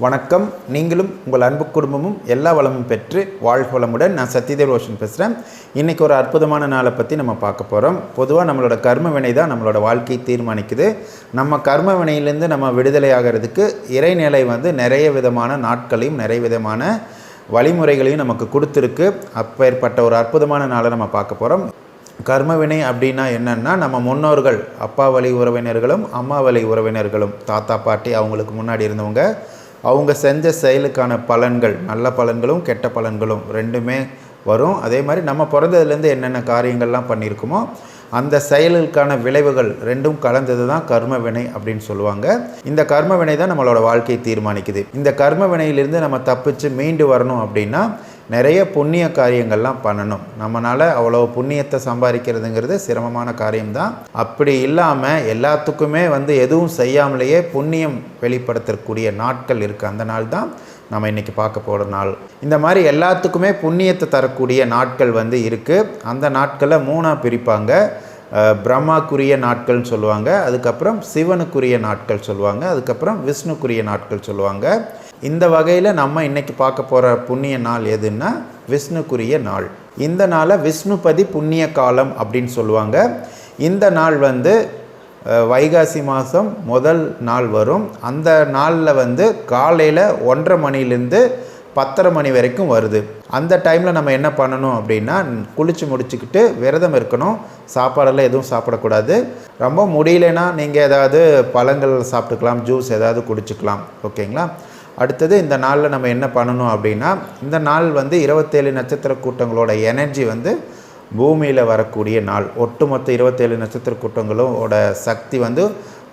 வணக்கம். நீங்களும் உங்கள் அன்பு குடும்பமும் எல்லா வளமும் பெற்று வாழ்க வளமுடன். நான் சத்யதேவ் ரோஷன் பேசுகிறேன் இன்றைக்கி ஒரு அற்புதமான நாளை பற்றி நம்ம பார்க்க போகிறோம் பொதுவாக நம்மளோட கர்ம வினை தான் நம்மளோட வாழ்க்கையை தீர்மானிக்குது. நம்ம கர்ம வினையிலேருந்து நம்ம விடுதலை ஆகிறதுக்கு இறைநிலை வந்து நிறைய விதமான நாட்களையும் நிறைய விதமான வழிமுறைகளையும் நமக்கு கொடுத்துருக்கு. அப்பேற்பட்ட ஒரு அற்புதமான நாளை நம்ம பார்க்க போகிறோம் கர்மவினை அப்படின்னா என்னென்னா நம்ம முன்னோர்கள் அப்பா வழி உறவினர்களும் அம்மா வழி உறவினர்களும் தாத்தா பாட்டி அவங்களுக்கு முன்னாடி இருந்தவங்க அவங்க செஞ்ச செயலுக்கான பலன்கள் நல்ல பலன்களும் கெட்ட பலன்களும் ரெண்டுமே வரும். அதே மாதிரி நம்ம பிறந்ததுலேருந்து என்னென்ன காரியங்கள்லாம் பண்ணியிருக்கோமோ அந்த செயலுக்கான விளைவுகள் ரெண்டும் கலந்தது தான் கர்ம வினை அப்படின்னு சொல்லுவாங்க. இந்த கர்ம வினை தான் நம்மளோட வாழ்க்கையை தீர்மானிக்குது. இந்த கர்ம வினையிலிருந்து நம்ம தப்பிச்சு மீண்டு வரணும் அப்படின்னா நிறைய புண்ணிய காரியங்கள்லாம் பண்ணணும். நம்மளால் அவ்வளோ புண்ணியத்தை சம்பாதிக்கிறதுங்கிறது சிரமமான காரியம்தான். அப்படி இல்லாமல் எல்லாத்துக்குமே வந்து எதுவும் செய்யாமலேயே புண்ணியம் வெளிப்படுத்தக்கூடிய நாட்கள் இருக்குது அந்த நாள் தான் நம்ம இன்றைக்கி பார்க்க போகிற நாள். இந்த மாதிரி எல்லாத்துக்குமே புண்ணியத்தை தரக்கூடிய நாட்கள் வந்து இருக்குது அந்த நாட்களை மூணாக பிரிப்பாங்க. பிரம்மாக்குரிய நாட்கள்னு சொல்லுவாங்க. அதுக்கப்புறம் சிவனுக்குரிய நாட்கள் சொல்லுவாங்க. அதுக்கப்புறம் விஷ்ணுக்குரிய நாட்கள் சொல்லுவாங்க. இந்த வகையில் நம்ம இன்றைக்கி பார்க்க போகிற புண்ணிய நாள் எதுன்னா விஷ்ணுக்குரிய நாள். இந்த நாளை விஷ்ணுபதி புண்ணிய காலம் அப்படின்னு சொல்லுவாங்க. இந்த நாள் வந்து வைகாசி மாதம் முதல் நாள் வரும். அந்த நாளில் வந்து காலையில் ஒன்றரை மணிலேருந்து பத்தரை மணி வரைக்கும் வருது. அந்த டைமில் நம்ம என்ன பண்ணணும் அப்படின்னா குளித்து முடிச்சுக்கிட்டு விரதம் இருக்கணும். சாப்பாடெல்லாம் எதுவும் சாப்பிடக்கூடாது. ரொம்ப முடியலன்னா நீங்கள் ஏதாவது பழங்கள் சாப்பிட்டுக்கலாம் ஜூஸ் ஏதாவது குடிச்சுக்கலாம். ஓகேங்களா? அடுத்தது இந்த நாளில் நம்ம என்ன பண்ணணும் அப்படின்னா இந்த நாள் வந்து இருபத்தேழு நட்சத்திர கூட்டங்களோட எனர்ஜி வந்து பூமியில் வரக்கூடிய நாள். ஒட்டுமொத்த இருபத்தேழு நட்சத்திர கூட்டங்களோட சக்தி வந்து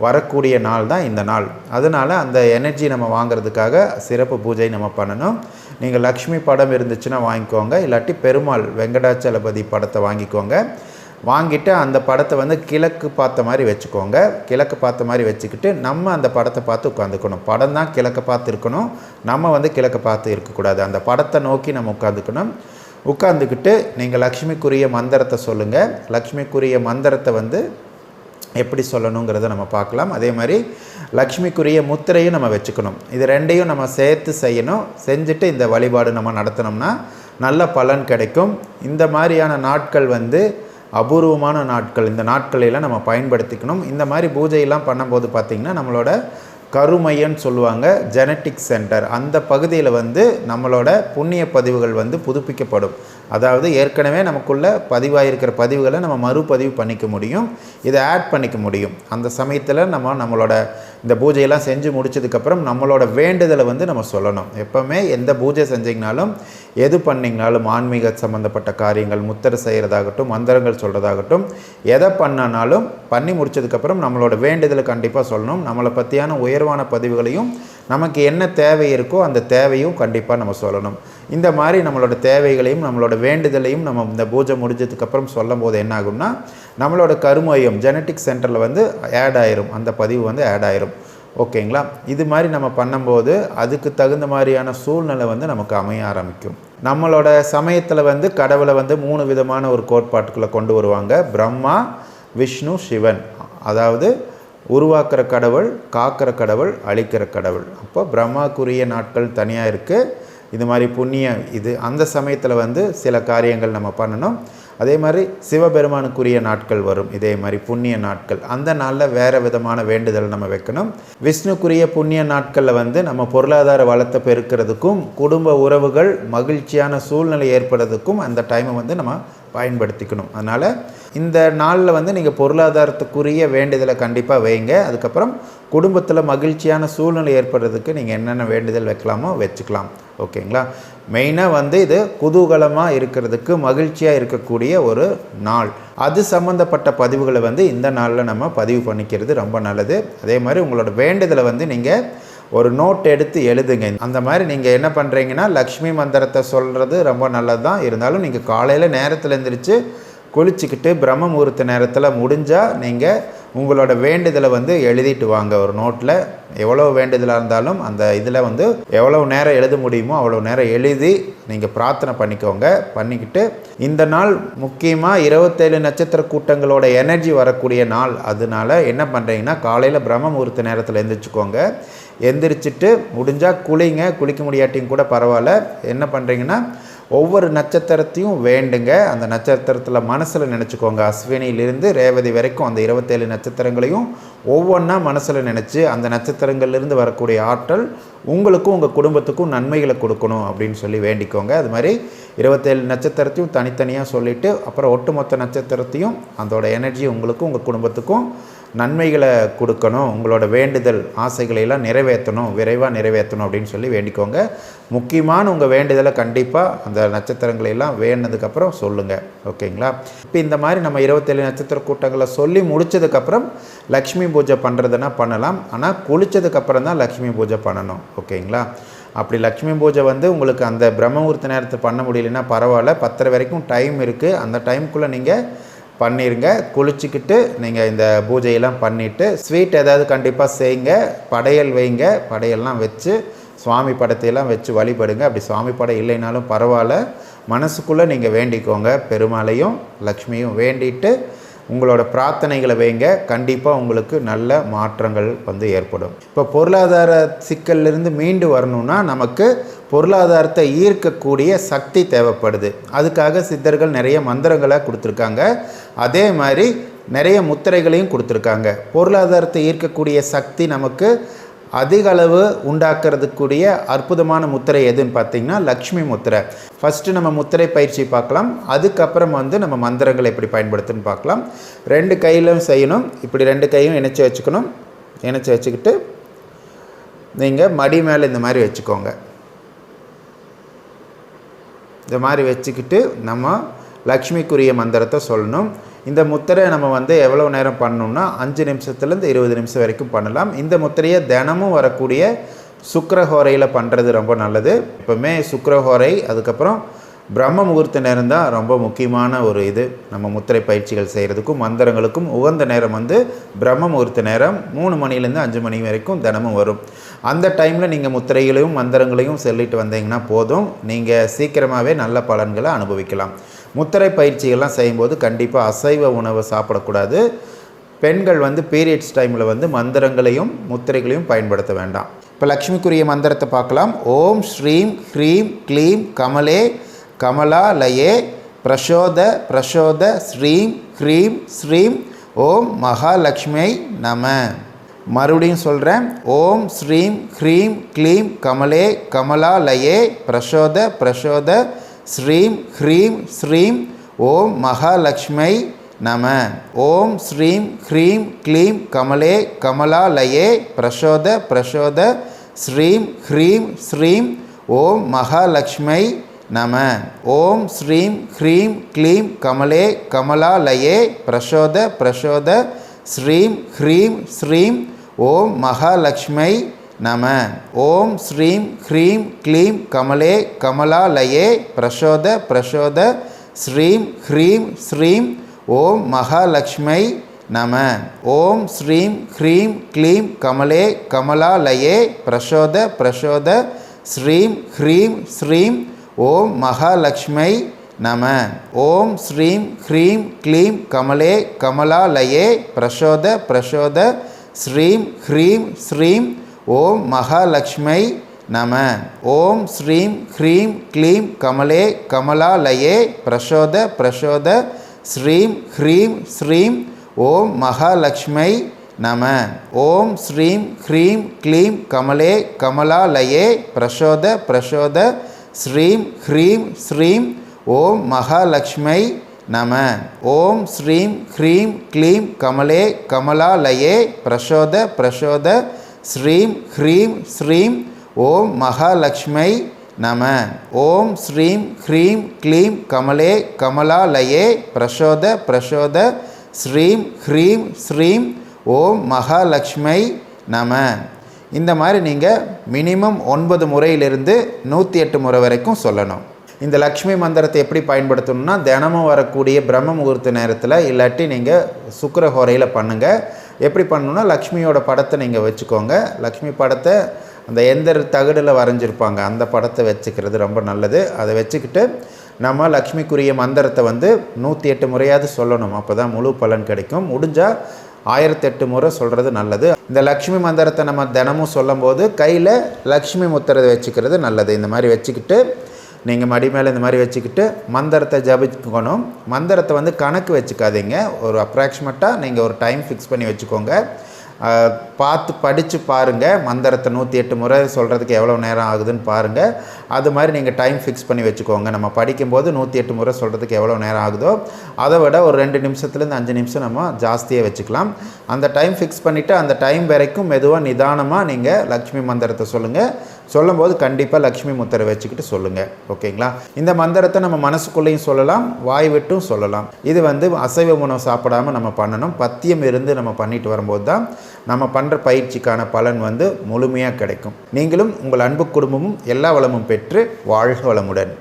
வரக்கூடிய நாள் தான் இந்த நாள். அதனால் அந்த எனர்ஜி நம்ம வாங்குறதுக்காக சிறப்பு பூஜை நம்ம பண்ணணும். நீங்கள் லக்ஷ்மி படம் இருந்துச்சுன்னா வாங்கிக்கோங்க. இல்லாட்டி பெருமாள் வெங்கடாச்சலபதி படத்தை வாங்கிக்கோங்க. வாங்கிட்டு அந்த படத்தை வந்து கிழக்கு பார்த்த மாதிரி வச்சுக்கோங்க. கிழக்கு பார்த்த மாதிரி வச்சுக்கிட்டு நம்ம அந்த படத்தை பார்த்து உட்காந்துக்கணும். படம் தான் கிழக்க பார்த்து இருக்கணும் நம்ம வந்து கிழக்க பார்த்து இருக்கக்கூடாது. அந்த படத்தை நோக்கி நம்ம உட்காந்துக்கணும். உட்காந்துக்கிட்டு நீங்கள் லக்ஷ்மிக்குரிய மந்திரத்தை சொல்லுங்கள் லக்ஷ்மிக்குரிய மந்திரத்தை வந்து எப்படி சொல்லணுங்கிறத நம்ம பார்க்கலாம். அதே மாதிரி லக்ஷ்மிக்குரிய முத்திரையும் நம்ம வச்சுக்கணும். இது ரெண்டையும் நம்ம சேர்த்து செய்யணும். செஞ்சுட்டு இந்த வழிபாடு நம்ம நடத்தினோம்னா நல்ல பலன் கிடைக்கும். இந்த மாதிரியான நாட்கள் வந்து அபூர்வமான நாட்கள். இந்த நாட்களையெல்லாம் நம்ம பயன்படுத்திக்கணும். இந்த மாதிரி பூஜையெல்லாம் பண்ணும்போது பார்த்திங்கன்னா நம்மளோட கருமையன்னு சொல்லுவாங்க ஜெனட்டிக் சென்டர் அந்த பகுதியில் வந்து நம்மளோட புண்ணிய பதிவுகள் வந்து புதுப்பிக்கப்படும். அதாவது ஏற்கனவே நமக்குள்ள பதிவாயிருக்கிற பதிவுகளை நம்ம மறுபதிவு பண்ணிக்க முடியும். இதை ஆட் பண்ணிக்க முடியும். அந்த சமயத்தில் நம்ம நம்மளோட இந்த பூஜையெல்லாம் செஞ்சு முடிச்சதுக்கப்புறம் நம்மளோட வேண்டுதலை வந்து நம்ம சொல்லணும். எப்போவுமே எந்த பூஜை செஞ்சிங்கனாலும் எது பண்ணிங்கனாலும் ஆன்மீக சம்மந்தப்பட்ட காரியங்கள் முத்தர் செய்கிறதாகட்டும் மந்திரங்கள் சொல்கிறதாகட்டும் எதை பண்ணனாலும் பண்ணி முடிச்சதுக்கப்புறம் நம்மளோட வேண்டுதலை கண்டிப்பாக சொல்லணும். நம்மளை பற்றியான உயர்வான பதிவுகளையும் நமக்கு என்ன தேவை இருக்கோ அந்த தேவையும் கண்டிப்பாக நம்ம சொல்லணும். இந்த மாதிரி நம்மளோட தேவைகளையும் நம்மளோட வேண்டுதலையும் நம்ம இந்த பூஜை முடிஞ்சதுக்கப்புறம் சொல்லும் போது என்ன ஆகும்னா நம்மளோட கருமையம் ஜெனட்டிக் சென்டரில் வந்து ஆட் ஆயிரும். அந்த பதிவு வந்து ஆட் ஆயிரும். ஓகேங்களா? இது மாதிரி நம்ம பண்ணும்போது அதுக்கு தகுந்த மாதிரியான சூழ்நிலை வந்து நமக்கு அமைய ஆரம்பிக்கும். நம்மளோட சமயத்தில் வந்து கடவுளை வந்து மூணு விதமான ஒரு கோட்பாட்டுக்குள்ளே கொண்டு வருவாங்க. பிரம்மா விஷ்ணு சிவன். அதாவது உருவாக்குற கடவுள் காக்கிற கடவுள் அழிக்கிற கடவுள். அப்போ பிரம்மாக்குரிய நாட்கள் தனியாக இருக்குது இது மாதிரி புண்ணிய இது அந்த சமயத்தில் வந்து சில காரியங்கள் நம்ம பண்ணணும். அதே மாதிரி சிவபெருமானுக்குரிய நாட்கள் வரும். இதே மாதிரி புண்ணிய நாட்கள். அந்த நாளில் வேறு விதமான வேண்டுதல் நம்ம வைக்கணும். விஷ்ணுக்குரிய புண்ணிய நாட்களில் வந்து நம்ம பொருளாதார வளத்தை பெருக்கிறதுக்கும் குடும்ப உறவுகள் மகிழ்ச்சியான சூழ்நிலை ஏற்படுறதுக்கும் அந்த டைமை வந்து நம்ம பயன்படுத்திக்கணும். அதனால் இந்த நாளில் வந்து நீங்கள் பொருளாதாரத்துக்குரிய வேண்டுதலை கண்டிப்பாக வைங்க. அதுக்கப்புறம் குடும்பத்தில் மகிழ்ச்சியான சூழ்நிலை ஏற்படுறதுக்கு நீங்கள் என்னென்ன வேண்டுதல் வைக்கலாமோ வச்சுக்கலாம். ஓகேங்களா? மெயினாக வந்து இது குதூகலமாக இருக்கிறதுக்கு மகிழ்ச்சியாக இருக்கக்கூடிய ஒரு நாள். அது சம்மந்தப்பட்ட பதிவுகளை வந்து இந்த நாளில் நம்ம பதிவு பண்ணிக்கிறது ரொம்ப நல்லது. அதே மாதிரி உங்களோட வேண்டுதலை வந்து நீங்கள் ஒரு நோட் எடுத்து எழுதுங்க. அந்த மாதிரி நீங்கள் என்ன பண்ணுறீங்கன்னா லக்ஷ்மி மந்திரத்தை சொல்கிறது ரொம்ப நல்லது தான் இருந்தாலும் நீங்கள் காலையில் நேரத்தில் எழுந்திரிச்சு குளிச்சுக்கிட்டு பிரம்ம முகூர்த்த நேரத்தில் முடிஞ்சால் நீங்கள் உங்களோட வேண்டுதலை வந்து எழுதிட்டு வாங்க. ஒரு நோட்டில் எவ்வளோ வேண்டுதலாக இருந்தாலும் அந்த இதில் வந்து எவ்வளோ நேரம் எழுத முடியுமோ அவ்வளோ நேரம் எழுதி நீங்கள் பிரார்த்தனை பண்ணிக்கோங்க. பண்ணிக்கிட்டு இந்த நாள் முக்கியமாக இருபத்தேழு நட்சத்திர கூட்டங்களோட எனர்ஜி வரக்கூடிய நாள். அதனால என்ன பண்ணுறீங்கன்னா காலையில் பிரம்ம முகூர்த்த நேரத்தில் எழுந்திரிச்சுக்கோங்க எந்திரிச்சிட்டு முடிஞ்சால் குளிங்க. குளிக்க முடியாட்டியும் கூட பரவாயில்ல. என்ன பண்ணுறீங்கன்னா ஒவ்வொரு நட்சத்திரத்தையும் வேண்டுங்க. அந்த நட்சத்திரத்தில் மனசில் நினச்சிக்கோங்க. அஸ்வினியிலிருந்து ரேவதி வரைக்கும் அந்த இருபத்தேழு நட்சத்திரங்களையும் ஒவ்வொன்றா மனசில் நினச்சி அந்த நட்சத்திரங்கள்லேருந்து வரக்கூடிய ஆற்றல் உங்களுக்கும் உங்கள் குடும்பத்துக்கும் நன்மைகளை கொடுக்கணும் அப்படின்னு சொல்லி வேண்டிக்கோங்க. அது மாதிரி இருபத்தேழு நட்சத்திரத்தையும் தனித்தனியாக சொல்லிவிட்டு அப்புறம் ஒட்டுமொத்த நட்சத்திரத்தையும் அதோட எனர்ஜி உங்களுக்கும் உங்கள் குடும்பத்துக்கும் நன்மைகளை கொடுக்கணும் உங்களோட வேண்டுதல் ஆசைகளை எல்லாம் நிறைவேற்றணும் விரைவாக நிறைவேற்றணும் அப்படின்னு சொல்லி வேண்டிக்கோங்க. முக்கியமான உங்கள் வேண்டுதலை கண்டிப்பாக அந்த நட்சத்திரங்களை எல்லாம் வேணதுக்கப்புறம் சொல்லுங்கள் ஓகேங்களா? இப்போ இந்த மாதிரி நம்ம இருபத்தேழு நட்சத்திர கூட்டங்களை சொல்லி முடித்ததுக்கப்புறம் லக்ஷ்மி பூஜை பண்ணுறதுனா பண்ணலாம். ஆனால் குளித்ததுக்கப்புறம் தான் லக்ஷ்மி பூஜை பண்ணணும். ஓகேங்களா? அப்படி லக்ஷ்மி பூஜை வந்து உங்களுக்கு அந்த பிரம்மமுகூர்த்த நேரத்தை பண்ண முடியலன்னா பரவாயில்ல. பத்தரை வரைக்கும் டைம் இருக்குது அந்த டைமுக்குள்ளே நீங்கள் பண்ணிடுங்க குளிச்சுக்கிட்டு நீங்கள் இந்த பூஜையெல்லாம் பண்ணிவிட்டு ஸ்வீட் ஏதாவது கண்டிப்பாக செய்யுங்க. படையல் வைங்க. படையெல்லாம் வச்சு சுவாமி படத்தையெல்லாம் வச்சு வழிபடுங்க. அப்படி சுவாமி படம் இல்லைனாலும் பரவாயில்ல. மனசுக்குள்ளே நீங்கள் வேண்டிக்கோங்க. பெருமாளையும் லக்ஷ்மியும் வேண்டிட்டு உங்களோட பிரார்த்தனைகளை வைங்க. கண்டிப்பாக உங்களுக்கு நல்ல மாற்றங்கள் வந்து ஏற்படும். இப்போ பொருளாதார சிக்கல்லிருந்து மீண்டு வரணும்னா நமக்கு பொருளாதாரத்தை ஈர்க்கக்கூடிய சக்தி தேவைப்படுது. அதுக்காக சித்தர்கள் நிறைய மந்திரங்களை கொடுத்துருக்காங்க. அதே மாதிரி நிறைய முத்திரைகளையும் கொடுத்துருக்காங்க. பொருளாதாரத்தை ஈர்க்கக்கூடிய சக்தி நமக்கு அதிக அளவு உண்டாக்குறதுக்குரிய அற்புதமான முத்திரை எதுன்னு பார்த்தீங்கன்னா லக்ஷ்மி முத்திரை. ஃபஸ்ட்டு நம்ம முத்திரை பயிற்சி பார்க்கலாம். அதுக்கப்புறம் வந்து நம்ம மந்திரங்களை எப்படி பயன்படுத்துன்னு பார்க்கலாம். ரெண்டு கையிலும் செய்யணும். இப்படி ரெண்டு கையும் இணைச்சி வச்சுக்கணும். இணைச்சி வச்சுக்கிட்டு நீங்கள் மடி மேலே இந்த மாதிரி வச்சுக்கோங்க. இந்த மாதிரி வச்சுக்கிட்டு நம்ம லக்ஷ்மிக்குரிய மந்திரத்தை சொல்லணும். இந்த முத்திரை நம்ம வந்து எவ்வளோ நேரம் பண்ணணும்னா அஞ்சு நிமிஷத்துலேருந்து இருபது நிமிஷம் வரைக்கும் பண்ணலாம். இந்த முத்திரையை தினமும் வரக்கூடிய சுக்கரஹோரையில் பண்ணுறது ரொம்ப நல்லது. எப்போவுமே சுக்கரஹோரை அதுக்கப்புறம் பிரம்ம முகூர்த்த நேரம் தான் ரொம்ப முக்கியமான ஒரு இது. நம்ம முத்திரை பயிற்சிகள் செய்கிறதுக்கும் மந்திரங்களுக்கும் உகந்த நேரம் வந்து பிரம்ம முகூர்த்த நேரம். மூணு மணிலேருந்து அஞ்சு மணி வரைக்கும் தினமும் வரும். அந்த டைமில் நீங்கள் முத்திரைகளையும் மந்திரங்களையும் சொல்லிட்டு வந்தீங்கன்னா போதும். நீங்கள் சீக்கிரமாகவே நல்ல பலன்களை அனுபவிக்கலாம். முத்திரை பயிற்சிகள்லாம் செய்யும்போது கண்டிப்பாக அசைவ உணவை சாப்பிடக்கூடாது. பெண்கள் வந்து பீரியட்ஸ் டைமில் வந்து மந்திரங்களையும் முத்திரைகளையும் பயன்படுத்த வேண்டாம். இப்போ லக்ஷ்மிக்குரிய மந்திரத்தை பார்க்கலாம். ஓம் ஸ்ரீம் ஹ்ரீம் க்ளீம் கமலே கமலா லயே பிரசோத பிரசோத ஸ்ரீம் ஹ்ரீம் ஸ்ரீம் ஓம் மகாலட்சுமி நம. மறுபடியும் சொல்கிறேன் ஓம் ஸ்ரீம் ஹ்ரீம் க்ளீம் கமலே கமலா லயே பிரசோத பிரசோத ஸ்ரீம் ஹ்ரீம் ஸ்ரீம் ஓம் மகாலக்ஷ்மை நம. ஓம் ஸ்ரீம் ஹ்ரீம் க்ளீம் கமலே கமலாலயே பிரசோத பிரசோத. ஸ்ரீம் ஹ்ரீம் ஸ்ரீம் ஓம் மகாலக்ஷ்மை நம. ஓம் ஸ்ரீம் ஹ்ரீம் க்ளீம் கமலே கமலாலயே பிரசோத பிரசோத. ஸ்ரீம் ஹ்ரீம் ஸ்ரீம் ஓம் மகாலக்ஷ்மை நம ஓம் ஸ்ரீம் ஹ்ரீம் க்ளீம் கமலே கமலாலயே பிரசோத பிரசோத ஸ்ரீம் ஹ்ரீம் ஸ்ரீம் ஓம் மகாலக்ஷ்மை நம ஓம் ஸ்ரீம் ஹ்ரீம் க்ளீம் கமலே கமலாலயே பிரசோத பிரசோத ஸ்ரீம் ஹ்ரீம் ஸ்ரீம் ஓம் மகாலக்ஷ்மை நம ஓம் ஸ்ரீம் ஹ்ரீம் க்ளீம் கமலே கமலாலயே பிரசோத பிரசோத ஸ்ரீம் ஹ்ரீம் ஸ்ரீம் ஓம் மகாலட்சுமை நம. ஓம் ஸ்ரீம் ஹ்ரீம் க்ளீம் கமலே கமலாலயே பிரசோத பிரசோத. ஸ்ரீம் ஹ்ரீம் ஸ்ரீம் ஓம் மகாலட்சுமை நம. ஓம் ஸ்ரீம் ஹ்ரீம் க்ளீம் கமலே கமலாலயே பிரசோத பிரசோத. ஸ்ரீம் ஹ்ரீம் ஸ்ரீம் ஓம் மகாலட்சுமை நம. ஓம் ஸ்ரீம் ஹ்ரீம் க்ளீம் கமலே கமலாலயே பிரசோத பிரசோத. ஸ்ரீம் ஹ்ரீம் ஸ்ரீம் ஓம் மகாலக்ஷ்மை நம. ஓம் ஸ்ரீம் ஹ்ரீம் க்ளீம் கமலே கமலா லயே பிரசோத பிரசோத. ஸ்ரீம் ஹ்ரீம் ஸ்ரீம் ஓம் மகாலக்ஷ்மை நம. இந்த மாதிரி நீங்கள் மினிமம் ஒன்பது முறையிலிருந்து நூற்றி எட்டு முறை வரைக்கும் சொல்லணும். இந்த லக்ஷ்மி மந்திரத்தை எப்படி பயன்படுத்தணும்னா தினமும் வரக்கூடிய பிரம்ம முகூர்த்த நேரத்தில் இல்லாட்டி நீங்கள் சுக்கரஹோரையில் பண்ணுங்கள் எப்படி பண்ணணும்னா லக்ஷ்மியோட படத்தை நீங்கள் வச்சுக்கோங்க. லக்ஷ்மி படத்தை அந்த எந்த தகடில் வரைஞ்சிருப்பாங்க அந்த படத்தை வச்சுக்கிறது ரொம்ப நல்லது. அதை வச்சுக்கிட்டு நம்ம லக்ஷ்மிக்குரிய மந்திரத்தை வந்து நூற்றி எட்டு முறையாவது சொல்லணும். அப்போ தான் முழு பலன் கிடைக்கும். முடிஞ்சால் ஆயிரத்தெட்டு முறை சொல்கிறது நல்லது. இந்த லக்ஷ்மி மந்திரத்தை நம்ம தினமும் சொல்லும்போது கையில் லக்ஷ்மி முத்திரத்தை வச்சுக்கிறது நல்லது. இந்த மாதிரி வச்சுக்கிட்டு நீங்கள் மடி மேலே இந்த மாதிரி வச்சுக்கிட்டு மந்திரத்தை ஜபிக்கணும். மந்திரத்தை வந்து கணக்கு வச்சுக்காதீங்க. ஒரு அப்ராக்சிமேட்டாக நீங்கள் ஒரு டைம் ஃபிக்ஸ் பண்ணி வச்சுக்கோங்க. பார்த்து படித்து பாருங்கள் மந்திரத்தை நூற்றி எட்டு முறை சொல்கிறதுக்கு எவ்வளோ நேரம் ஆகுதுன்னு பாருங்கள் அது மாதிரி நீங்கள் டைம் ஃபிக்ஸ் பண்ணி வச்சுக்கோங்க. நம்ம படிக்கும்போது நூற்றி எட்டு முறை சொல்கிறதுக்கு எவ்வளோ நேரம் ஆகுதோ அதை விட ஒரு ரெண்டு நிமிஷத்துலேருந்து அஞ்சு நிமிஷம் நம்ம ஜாஸ்தியாக வச்சுக்கலாம். அந்த டைம் ஃபிக்ஸ் பண்ணிவிட்டு அந்த டைம் வரைக்கும் மெதுவாக நிதானமாக நீங்கள் லக்ஷ்மி மந்திரத்தை சொல்லுங்கள் சொல்லும்போது கண்டிப்பாக லக்ஷ்மி முத்திரை வச்சுக்கிட்டு சொல்லுங்கள் ஓகேங்களா? இந்த மந்திரத்தை நம்ம மனசுக்குள்ளேயும் சொல்லலாம் வாய் விட்டும் சொல்லலாம். இது வந்து அசைவ உணவு சாப்பிடாம நம்ம பண்ணணும். பத்தியம் இருந்து நம்ம பண்ணிட்டு வரும்போது தான் நம்ம பண்ணுற பயிற்சிக்கான பலன் வந்து முழுமையாக கிடைக்கும். நீங்களும் உங்கள் அன்பு குடும்பமும் எல்லா வளமும் பெற்று வாழ்க வளமுடன்.